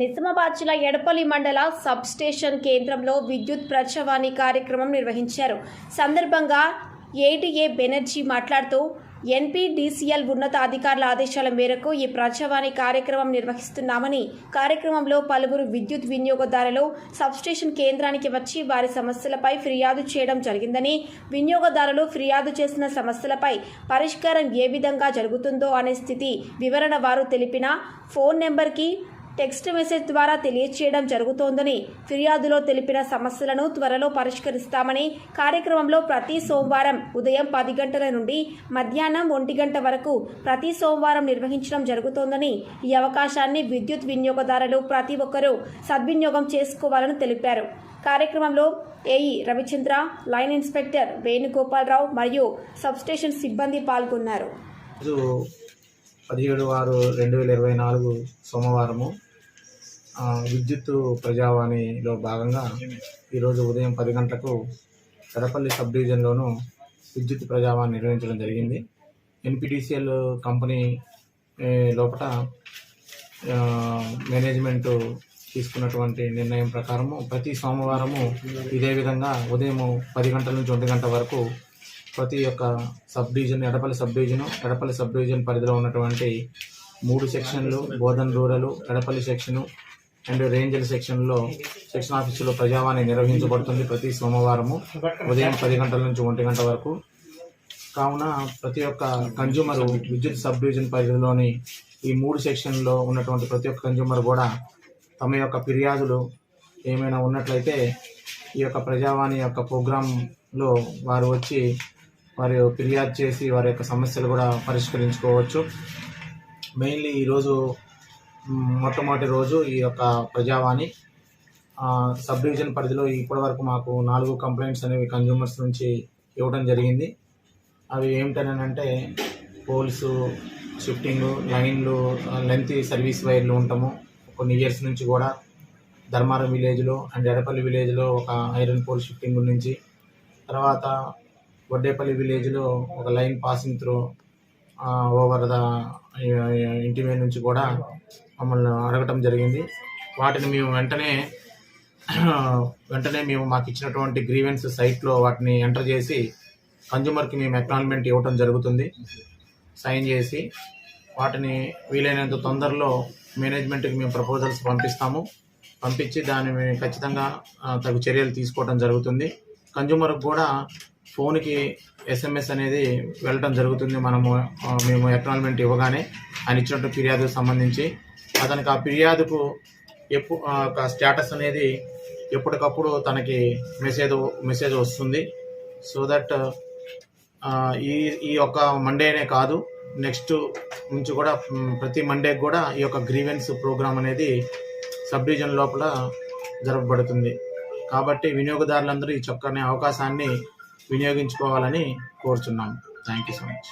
నిజామాబాద్ జిల్లా ఎడపల్లి మండల sub station కేంద్రంలో విద్యుత్ ప్రచవాణి కార్యక్రమం నిర్వహించారు. సందర్భంగా ఏడీఏ బెనర్జీ మాట్లాడుతూ ఎన్పీడీసీఎల్ ఉన్నతాధికారుల ఆదేశాల మేరకు ఈ ప్రచవాణి కార్యక్రమం నిర్వహిస్తున్నామని కార్యక్రమంలో పలువురు విద్యుత్ వినియోగదారులు సబ్స్టేషన్ కేంద్రానికి వచ్చి వారి సమస్యలపై ఫిర్యాదు చేయడం జరిగిందని వినియోగదారులు ఫిర్యాదు చేసిన సమస్యలపై పరిష్కారం ఏ విధంగా జరుగుతుందో అనే స్థితి వివరణ వారు తెలిపిన ఫోన్ నెంబర్కి టెక్స్ట్ మెసేజ్ ద్వారా తెలియచేయడం జరుగుతోందని ఫిర్యాదులో తెలిపిన సమస్యలను త్వరలో పరిష్కరిస్తామని కార్యక్రమంలో ప్రతి సోమవారం ఉదయం పది గంటల నుండి మధ్యాహ్నం ఒంటి గంట వరకు ప్రతి సోమవారం నిర్వహించడం జరుగుతోందని ఈ అవకాశాన్ని విద్యుత్ వినియోగదారులు ప్రతి ఒక్కరూ సద్వినియోగం చేసుకోవాలని తెలిపారు. కార్యక్రమంలో AE Ravichandra line inspector Venugopalarao మరియు సబ్స్టేషన్ సిబ్బంది పాల్గొన్నారు. పదిహేడు ఆరు రెండు వేల ఇరవై నాలుగు సోమవారము విద్యుత్ ప్రజావాణిలో భాగంగా ఈరోజు ఉదయం పది గంటలకు ఎడపల్లి సబ్ డివిజన్లోను విద్యుత్ ప్రజావాణి నిర్వహించడం జరిగింది. ఎన్పిటిసిఎల్ కంపెనీ లోపల మేనేజ్మెంట్ తీసుకున్నటువంటి నిర్ణయం ప్రకారము ప్రతి సోమవారము ఇదే విధంగా ఉదయం పది గంటల నుంచి ఒంటి గంట వరకు ప్రతి ఒక్క sub division Edapalli sub division Edapalli sub division పరిధిలో ఉన్నటువంటి మూడు సెక్షన్లు Bodhan rural Edapalli section and Renjal సెక్షన్లో సెక్షన్ ఆఫీసులో ప్రజావాణి నిర్వహించబడుతుంది ప్రతి సోమవారము ఉదయం పది గంటల నుంచి ఒంటి గంట వరకు. కావున ప్రతి ఒక్క కన్జ్యూమర్ విద్యుత్ సబ్ డివిజన్ పరిధిలోని ఈ మూడు సెక్షన్లో ఉన్నటువంటి ప్రతి ఒక్క కన్జ్యూమర్ కూడా తమ యొక్క ఫిర్యాదులు ఏమైనా ఉన్నట్లయితే ఈ యొక్క ప్రజావాణి యొక్క ప్రోగ్రాంలో వారు వచ్చి వారు ఫిర్యాదు చేసి వారి యొక్క సమస్యలు కూడా పరిష్కరించుకోవచ్చు. మెయిన్లీ ఈరోజు మొట్టమొదటి రోజు ఈ యొక్క ప్రజావాణి సబ్ డివిజన్ పరిధిలో ఇప్పటివరకు మాకు నాలుగు కంప్లైంట్స్ అనేవి కన్జ్యూమర్స్ నుంచి ఇవ్వడం జరిగింది. అవి ఏమిటనంటే పోల్స్ షిఫ్టింగ్ లైన్లు లెంత్ సర్వీస్ వైర్లు ఉంటాము కొన్ని ఇయర్స్ నుంచి కూడా ధర్మారం విలేజ్లో అండ్ ఎడపల్లి విలేజ్లో ఒక ఐరన్ పోల్ షిఫ్టింగ్ నుంచి తర్వాత వడ్డేపల్లి విలేజ్లో ఒక line passing through over the ఇంటి మీద నుంచి కూడా మమ్మల్ని అడగటం జరిగింది. వాటిని మేము వెంటనే వెంటనే మేము మాకు ఇచ్చినటువంటి గ్రీవెన్స్ సైట్లో వాటిని ఎంటర్ చేసి కన్జ్యూమర్కి మేము అక్నాలజ్మెంట్ ఇవ్వటం జరుగుతుంది. సైన్ చేసి వాటిని వీలైనంత తొందరలో మేనేజ్మెంట్కి మేము ప్రపోజల్స్ పంపిస్తాము. పంపించి దాన్ని మేము ఖచ్చితంగా తగు చర్యలు తీసుకోవడం జరుగుతుంది. కన్జ్యూమర్కి కూడా ఫోన్కి ఎస్ఎంఎస్ అనేది వెళ్ళటం జరుగుతుంది. మనము మేము ఎక్నాల్మెంట్ ఇవ్వగానే ఆయన ఇచ్చినట్టు ఫిర్యాదుకు సంబంధించి అతనికి ఆ ఫిర్యాదుకు ఎప్పు ఒక స్టేటస్ అనేది ఎప్పటికప్పుడు తనకి మెసేజ్ మెసేజ్ వస్తుంది. సో దట్ ఈ ఈ యొక్క మండేనే కాదు నెక్స్ట్ నుంచి కూడా ప్రతి మండే కూడా ఈ యొక్క గ్రీవెన్స్ ప్రోగ్రామ్ అనేది సబ్ డివిజన్ లోపల జరపబడుతుంది. కాబట్టి వినియోగదారులందరూ ఈ చక్కని అవకాశాన్ని వినియోగించుకోవాలని కోరుచున్నాము థ్యాంక్ యూ సో మచ్